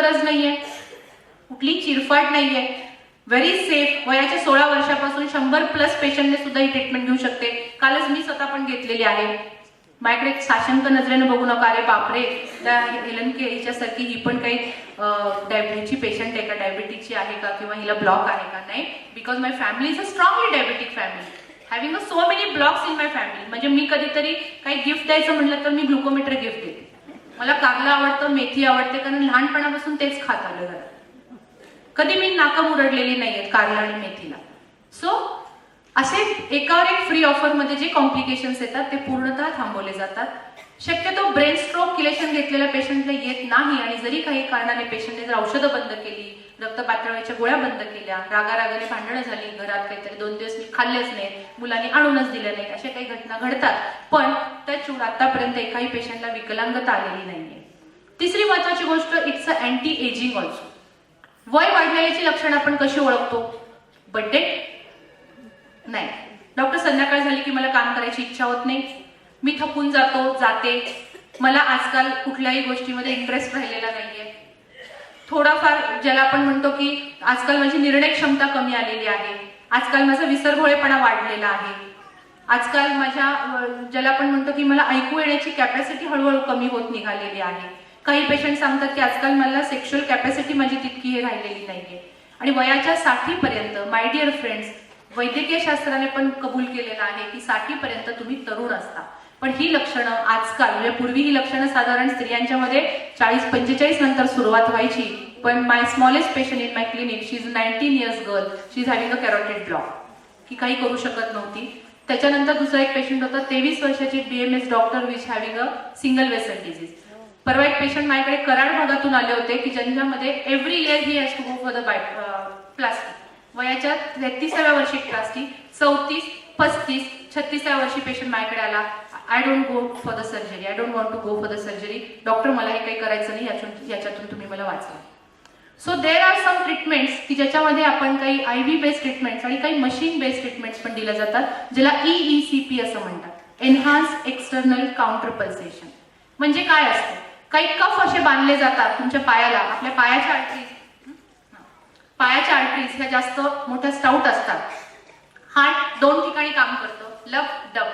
गरज नाहीये. कुठली चिरफाट नाहीये. व्हेरी सेफ वयाच्या सोळा वर्षापासून शंभर प्लस पेशंटने सुद्धा ही ट्रीटमेंट घेऊ शकते. कालच मी स्वतः पण घेतलेली आहे. माझ्याकडे एक साशंक नजरेनं बघू नका. अरे बापरे. त्या हेलन के हिच्यासारखी ही पण काही डायबिटीची पेशंट आहे का? डायबिटीची आहे का? किंवा हिला ब्लॉक आहे का? नाही. Because my family is a strongly diabetic family having a so many blocks in my family म्हणजे मी कधीतरी काही गिफ्ट द्यायचं म्हटलं तर मी ग्लुकोमीटर गिफ्ट देते. मला कारलं आवडतं मेथी आवडते कारण लहानपणापासून तेच खात आलं घरात कधी मी नाका उरडलेली नाहीयेत कारला आणि मेथीला. सो असे एकावर एक फ्री ऑफरमध्ये जे कॉम्प्लिकेशन्स येतात ते पूर्णतः थांबवले जातात. शक्यतो ब्रेन स्ट्रोक किलेशन घेतलेल्या पेशंटला येत नाही आणि जरी काही कारणाने पेशंटने जर औषधं बंद केली रक्त पातळीच्या गोळ्या बंद केल्या रागारागाने भांडणं झाली घरात काहीतरी दोन दिवस मी खाल्लेच नाही मुलांनी आणूनच दिले नाही अशा काही घटना घडतात. पण त्या चूड आतापर्यंत एकाही पेशंटला विकलांगता आलेली नाहीये. तिसरी महत्वाची गोष्ट it's a anti ageing also वय वाढलेल्याची लक्षणं आपण कशी ओळखतो? बड्डे नाही. डॉक्टर संध्याकाळ झाली की मला काम करायची इच्छा होत नाही. मी थकून जातो जाते. मला आजकाल कुठल्याही गोष्टीमध्ये इंटरेस्ट राहिलेला नाहीये. थोडाफार ज्याला आपण म्हणतो की आजकाल माझी निर्णय क्षमता कमी आलेली आहे. आजकाल माझा विसरभोळेपणा वाढलेला आहे. आजकाल माझ्या ज्याला आपण म्हणतो की मला ऐकू येण्याची कॅपॅसिटी हळूहळू कमी होत निघालेली आहे. काही पेशंट सांगतात की आजकाल मला सेक्शुअल कॅपॅसिटी माझी तितकी हे राहिलेली नाहीये. आणि वयाच्या साठीपर्यंत माय डिअर फ्रेंड्स वैद्यकीय शास्त्राने पण कबूल केलेलं आहे की साठीपर्यंत तुम्ही तरुण असता. पण ही लक्षणं आजकाल म्हणजे पूर्वी ही लक्षणं साधारण स्त्रियांच्या मध्ये चाळीस पंचेचाळीस नंतर सुरुवात व्हायची. पण my smallest patient in my clinic she is nineteen years girl she is having a carotid block की काही करू शकत नव्हती. त्याच्यानंतर दुसरा एक पेशंट होता तेवीस वर्षाची BMS doctor which having a single vessel disease परवा एक पेशंट माझ्याकडे कराड भागातून आले होते की ज्यांच्यामध्ये every year he has to go for the by plastic वयाच्या तेहतीसाव्या वर्षी प्लास्टिक चौतीस पस्तीस छत्तीसाव्या वर्षी पेशंट माझ्याकडे आला. I don't go for the surgery I don't want to go for the surgery doctor मला हे काही करायचं नाही. याच्यातून याच्यातून तुम्ही मला वाचवा. So there are some treatments की ज्याच्यामध्ये आपण काही आय व्ही बेस्ड ट्रीटमेंट्स आणि काही मशीन बेस्ड ट्रीटमेंट्स पण दिल्या जातात ज्याला ई सी पी असं म्हणतात. एन्हान्स एक्सटर्नल काउंटर पल्सेशन म्हणजे काय असतं? काही कफ असे बांधले जातात तुमच्या पायाला. आपल्या पायाच्या आर्टरीज पायाच्या आर्टरीज ह्या जास्त मोठ्या स्टाऊट असतात. हार्ट दोन ठिकाणी काम करतं. लफ डब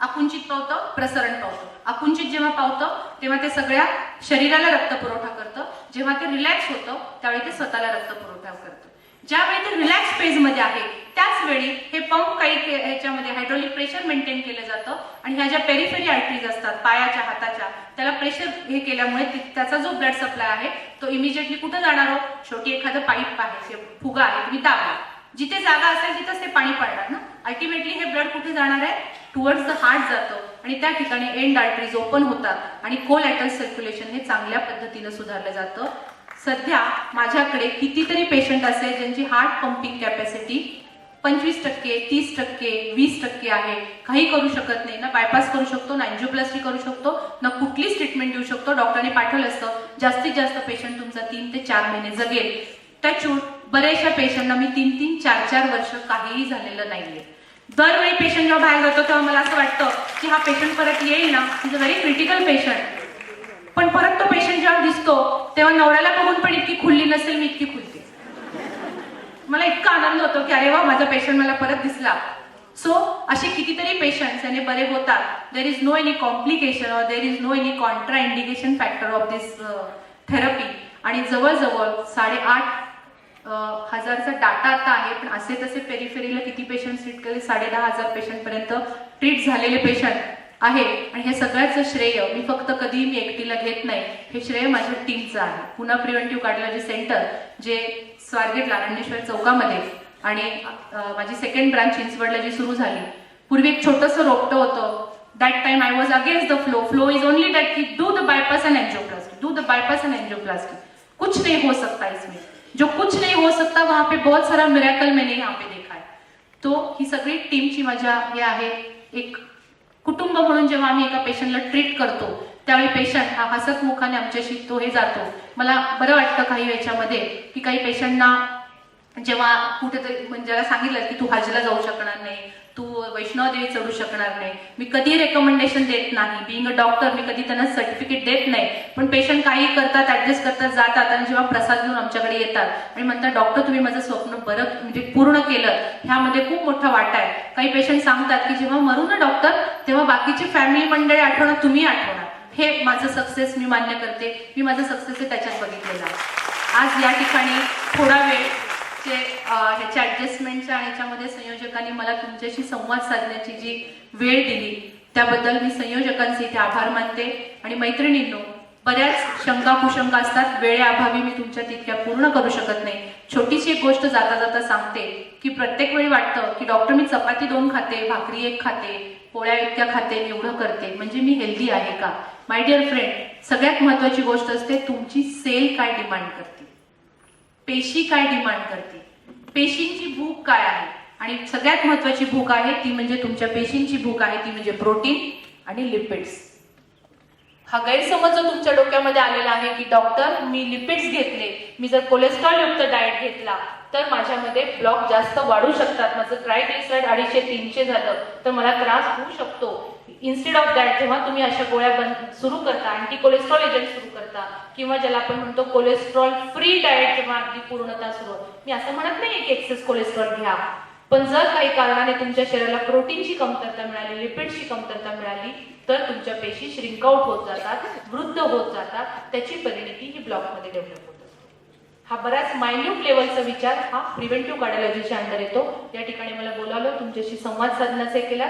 आकुंचित पावतं प्रसरण पावतं. आकुंचित जेव्हा पावतं तेव्हा ते सगळ्या शरीराला रक्त पुरवठा करतं. जेव्हा ते रिलॅक्स होतं त्यावेळी ते स्वतःला रक्त पुरवठा करतं. ज्यावेळी ते रिलॅक्स फेजमध्ये आहे त्याच वेळी हे पंप काही ह्याच्यामध्ये हायड्रोलिक प्रेशर मेंटेन केलं जातं. आणि ह्या ज्या पेरिफेरी आर्टरीज असतात पायाच्या हाताच्या त्याला प्रेशर हे केल्यामुळे त्याचा जो ब्लड सप्लाय आहे तो इमिजिएटली कुठं जाणार हो? शेवटी एखादं पाईप आहे फुगा आहे तुम्ही दाबा जिथे जागा असेल तिथंच ते पाणी पडणार ना? अल्टिमेटली हे ब्लड कुठे जाणार आहे? टुवर्ड्स द हार्ट जातं. आणि त्या ठिकाणी एंड आर्टरीज ओपन होतात. आणि कोलॅटल सर्क्युलेशन हे चांगल्या पद्धतीनं सुधारलं जातं. सध्या माझ्याकडे कितीतरी पेशंट असे ज्यांची हार्ट पंपिंग कॅपॅसिटी पंचवीस टक्के तीस टक्के वीस टक्के आहे. काही करू शकत नाही. ना बायपास करू शकतो ना अँजिओप्लास्टी करू शकतो ना कुठलीच ट्रीटमेंट देऊ शकतो. डॉक्टरने पाठवलं असतं जास्तीत जास्त पेशंट तुमचा तीन ते चार महिने जगेल. त्याचून बऱ्याचशा पेशंटना मी तीन तीन चार चार वर्ष काहीही झालेलं नाहीये. दरवेळी पेशंट जेव्हा बाहेर जातो तेव्हा मला असं वाटतं की हा पेशंट परत येईल ना? Is a very critical patient पण परत तो पेशंट जेव्हा दिसतो तेव्हा नवऱ्याला बघून पण इतकी खुल्ली नसेल मी इतकी खुलते. मला इतका आनंद होतो की अरे वा माझा पेशंट मला परत दिसला. सो असे कितीतरी पेशंट्स याने बरे होतात. There is no any complication or there is no any contraindication factor of this therapy आणि जवळजवळ साडेआठ हजारचा डाटा आता आहे पण असे तसे पेरिफेरीला किती पेशंट ट्रीट केले? साडे दहा हजार पेशंट पर्यंत ट्रीट झालेले पेशंट आहे. आणि हे सगळ्याचं श्रेय मी फक्त कधीही मी एकटीला घेत नाही. हे श्रेय माझ्या टीमचं आहे. पुन्हा प्रिव्हेंटिव्ह कार्डिओलॉजी सेंटर जे स्वारगेट लारंडेश्वर चौकामध्ये. आणि माझी सेकंड ब्रांच चिंचवडला जी सुरू झाली. पूर्वी एक छोटंसं रोपटं होतं. That time I was against the flow flow is only that की do the bypass and angioplasty do the bypass and angioplasty कुछ नाही हो सकता इसमें. जो कुछ नहीं हो सकता वहां पे बहुत सारा मिरॅकल मैंने यहाँ पे देखा है। तो ही सगळी टीमची मजा हे आहे. एक कुटुंब म्हणून जेव्हा आम्ही एका पेशंटला ट्रीट करतो त्यावेळी पेशंट हा हसत मुखाने आमच्याशी तो हे जातो. मला बरं वाटतं काही याच्यामध्ये की काही पेशंटना जेव्हा कुठेतरी म्हणजे सांगितलं की तू हाजीला जाऊ शकणार नाही तू वैष्णवदेवी चढू शकणार नाही. मी कधी रेकमेंडेशन देत नाही. बिंग अ डॉक्टर मी कधी त्यांना सर्टिफिकेट देत नाही. पण पेशंट काही करतात ऍडजस्ट करतात जातात आणि जेव्हा प्रसाद घेऊन आमच्याकडे येतात आणि म्हणतात डॉक्टर तुम्ही माझं स्वप्न बरं म्हणजे पूर्ण केलं. ह्यामध्ये खूप मोठा वाटा आहे. काही पेशंट सांगतात की जेव्हा मरू ना डॉक्टर तेव्हा बाकीची फॅमिली मंडळी आठवणार तुम्ही आठवणार. हे माझं सक्सेस मी मान्य करते. मी माझं सक्सेस हे त्याच्यात बघितलेलं आहे. आज या ठिकाणी थोडा वेळ जे ह्याच्या ॲडजस्टमेंटच्या आणि ह्याच्यामध्ये संयोजकांनी मला तुमच्याशी संवाद साधण्याची जी वेळ दिली त्याबद्दल मी संयोजकांचे इथे आभार मानते. आणि मैत्रिणींनो बऱ्याच शंका कुशंका असतात वेळेअभावी मी तुमच्या तितक्या पूर्ण करू शकत नाही. छोटीशी एक गोष्ट जाता जाता सांगते की प्रत्येक वेळी वाटतं की डॉक्टर मी चपाती दोन खाते भाकरी एक खाते पोळ्या इतक्या खाते मी एवढं करते. म्हणजे मी हेल्दी आहे का? माय डिअर फ्रेंड सगळ्यात महत्वाची गोष्ट असते तुमची सेल काय डिमांड करते? पेशी काय डिमांड करते? पेशींची भूक काय आहे? आणि सगळ्यात महत्वाची भूक आहे ती म्हणजे तुमच्या पेशींची भूक आहे ती म्हणजे प्रोटीन आणि लिपिड्स. हा गैरसमज जो तुमच्या डोक्यामध्ये आलेला आहे की डॉक्टर मी लिपिड्स घेतले मी जर कोलेस्ट्रॉल युक्त डाएट घेतला तर माझ्यामध्ये ब्लॉक जास्त वाढू शकतात. माझं ट्रायग्लिसराईड अडीचशे तीनशे झालं तर मला त्रास होऊ शकतो. इन्स्टेड ऑफ दॅट जेव्हा तुम्ही अशा गोळ्या बंद सुरू करता अँटी कोलेस्ट्रॉल एजंट सुरू करता किंवा ज्याला आपण म्हणतो कोलेस्ट्रॉल फ्री डाएट जेव्हा अगदी पूर्णता सुरू मी असं म्हणत नाही की एक्सेस कोलेस्ट्रॉल घ्या. पण जर काही कारणाने तुमच्या शरीराला प्रोटीनची कमतरता मिळाली लिपिडची कमतरता मिळाली तर तुमच्या पेशी श्रिंक आउट होत जातात वृद्ध होत जातात. त्याची परिणती ही ब्लॉकमध्ये डेव्हलप होत असते. हा बऱ्याच मायन्यूट लेवलचा विचार हा प्रिव्हेंटिव्ह कार्डिओलॉजीच्या अंडर येतो. या ठिकाणी मला बोलावलं तुमच्याशी संवाद साधण्याचे केला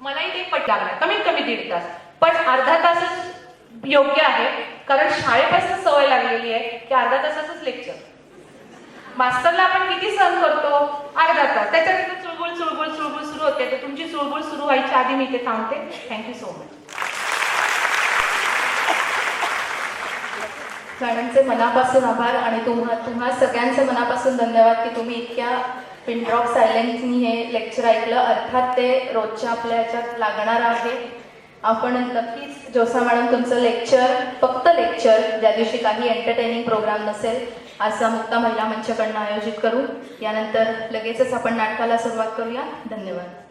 मलाही ते पट लागला कमीत कमी दीड तास. पण अर्धा तासच योग्य आहे कारण शाळेपासून सवय लागलेली आहे की अर्धा तासाचंच लेक्चर मास्तरला आपण किती सहन करतो? अर्धा तास. त्याच्यात चुळबुळ चुळबुळ चुळबुळ सुरू होते. तर तुमची चुळबुळ सुरू व्हायच्या आधी मी इथे थांबते. थँक्यू सो मच मॅडमचे मनापासून आभार आणि तुम्हा तुम्हा सगळ्यांचे मनापासून धन्यवाद की तुम्ही इतक्या पिनड्रॉप सायलेन्सनी हे लेक्चर ऐकलं. अर्थात ते रोजच्या आपल्या ह्याच्यात लागणार आहे. आपण नक्कीच जोसा मॅडम तुमचं लेक्चर फक्त लेक्चर ज्या दिवशी काही एंटरटेनिंग प्रोग्राम नसेल असा मुक्ता महिला मंचकडनं आयोजित करू. यानंतर लगेचच आपण नाटकाला सुरुवात करूया. धन्यवाद.